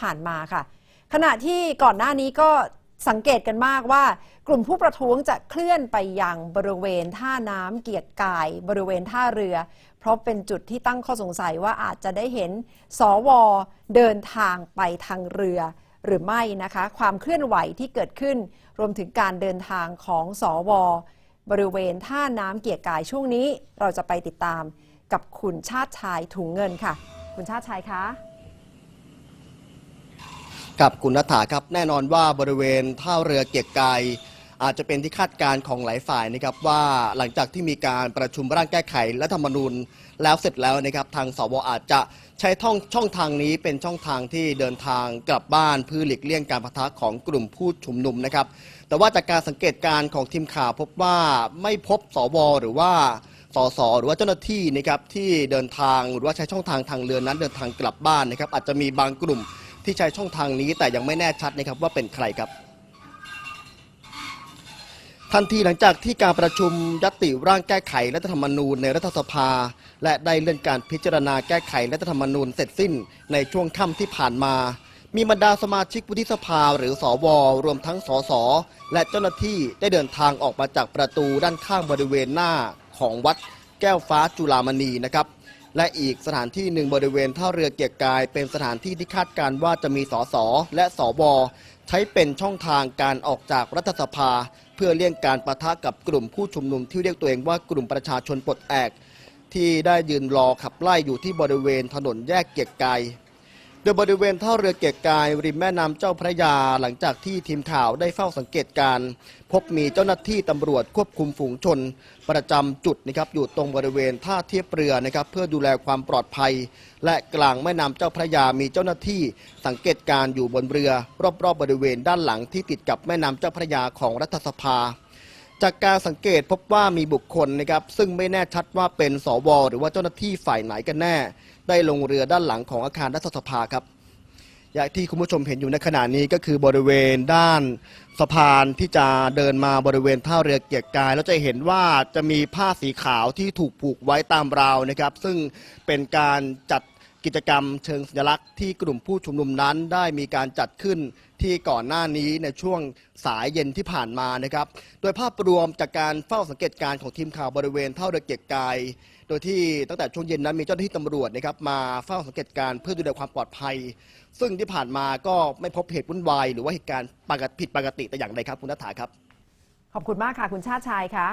ผ่านมาค่ะ ขณะที่ก่อนหน้านี้ก็สังเกตกันมากว่ากลุ่มผู้ประท้วงจะเคลื่อนไปยังบริเวณท่าน้ำเกียรติกาย บริเวณท่าเรือ เพราะเป็นจุดที่ตั้งข้อสงสัยว่าอาจจะได้เห็นสวเดินทางไปทางเรือ หรือไม่นะคะ ความเคลื่อนไหวที่เกิดขึ้น รวมถึงการเดินทางของสว บริเวณท่าน้ำเกียรติกายช่วงนี้เราจะไปติดตามกับคุณชาติชายถุงเงินค่ะ คุณชาติชายคะ กับคุณนัฐาครับแน่นอนว่าบริเวณท่าเรือเกียรติกายอาจจะเป็นที่คาดการณ์ของหลายฝ่ายนะครับว่าหลังจากที่มีการประชุมร่างแก้ไขรัฐธรรมนูญแล้วเสร็จแล้วนะครับทางสวอาจจะใช้ท่องช่องทางนี้เป็นช่องทางที่เดินทางกลับบ้านเพื่อหลีกเลี่ยงการปะทะของกลุ่มผู้ชุมนุมนะครับ แต่ว่าจากการสังเกตการณ์ของทีมข่าวพบว่าไม่พบสวหรือว่าสสหรือว่าเจ้าหน้าที่นะครับที่เดินทางหรือว่าใช้ช่องทางทางเรือนั้นเดินทางกลับบ้านนะครับอาจจะมีบางกลุ่ม ที่ใช้ช่องทางนี้แต่ยังไม่แน่ชัดนะครับว่าเป็นใครครับ ทันทีหลังจากที่การประชุมยัตติร่างแก้ไขรัฐธรรมนูญในรัฐสภา และได้เลื่อนการพิจารณาแก้ไขรัฐธรรมนูญเสร็จสิ้นในช่วงค่ำที่ผ่านมามีบรรดาสมาชิกวุฒิสภาหรือสวรวมทั้งสสและเจ้าหน้าที่ได้เดินทางออกมาจากประตูด้านข้างบริเวณหน้าของวัดแก้วฟ้าจุฬามณีนะครับ และอีกสถานที่หนึ่งบริเวณท่าเรือเกียรติกาย เป็นสถานที่ที่คาดการว่าจะมีสสและสวใช้เป็นช่องทางการออกจากรัฐสภา เพื่อเลี่ยงการประทะกับกลุ่มผู้ชุมนุมที่เรียกตัวเองว่ากลุ่มประชาชนปลดแอก ที่ได้ยืนรอขับไล่อยู่ที่บริเวณถนนแยกเกียรติกาย ดยบริเวณท่าเรือเกียรกาย ริมแม่น้ำเจ้าพระยาหลังจากที่ทีมข่าวได้เฝ้าสังเกตการณ์พบมีเจ้าหน้าที่ตำรวจควบคุมฝูงชน ประจำจุดนะครับอยู่ตรงบริเวณท่าเทียบเรือนะครับเพื่อดูแลความปลอดภัย และกลางแม่น้ำเจ้าพระยามีเจ้าหน้าที่สังเกตการณ์อยู่บนเรือ รอบๆบริเวณด้านหลังที่ติดกับแม่น้ำเจ้าพระยาของรัฐสภา จากการสังเกตพบว่ามีบุคคลนะครับซึ่งไม่แน่ชัดว่าเป็นสว หรือว่าเจ้าหน้าที่ฝ่ายไหนกันแน่ ได้ลงเรือด้านหลังของอาคารรัฐสภาครับ อย่างที่คุณผู้ชมเห็นอยู่ในขณะนี้ก็คือบริเวณด้านสะพานที่จะเดินมาบริเวณท่าเรือเกียรติกาย แล้วจะเห็นว่าจะมีผ้าสีขาวที่ถูกผูกไว้ตามราวนะครับ ซึ่งเป็นการจัด กิจกรรมเชิงสัญลักษณ์ที่กลุ่มผู้ชุมนุมนั้นได้มีการจัดขึ้นที่ก่อนหน้านี้ในช่วงสายเย็นที่ผ่านมานะครับ โดยภาพรวมจากการเฝ้าสังเกตการณ์ของทีมข่าวบริเวณเท่าเรือเกียรติกาย โดยที่ตั้งแต่ช่วงเย็นนั้นมีเจ้าหน้าที่ตำรวจนะครับมาเฝ้าสังเกตการณ์เพื่อดูแลความปลอดภัย ซึ่งที่ผ่านมาก็ไม่พบเหตุวุ่นวายหรือว่าเหตุการณ์ปกติผิดปกติแต่อย่างใดครับคุณนัฐาครับ ขอบคุณมากค่ะคุณชาติชายคะ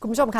คุณผู้ชมคะ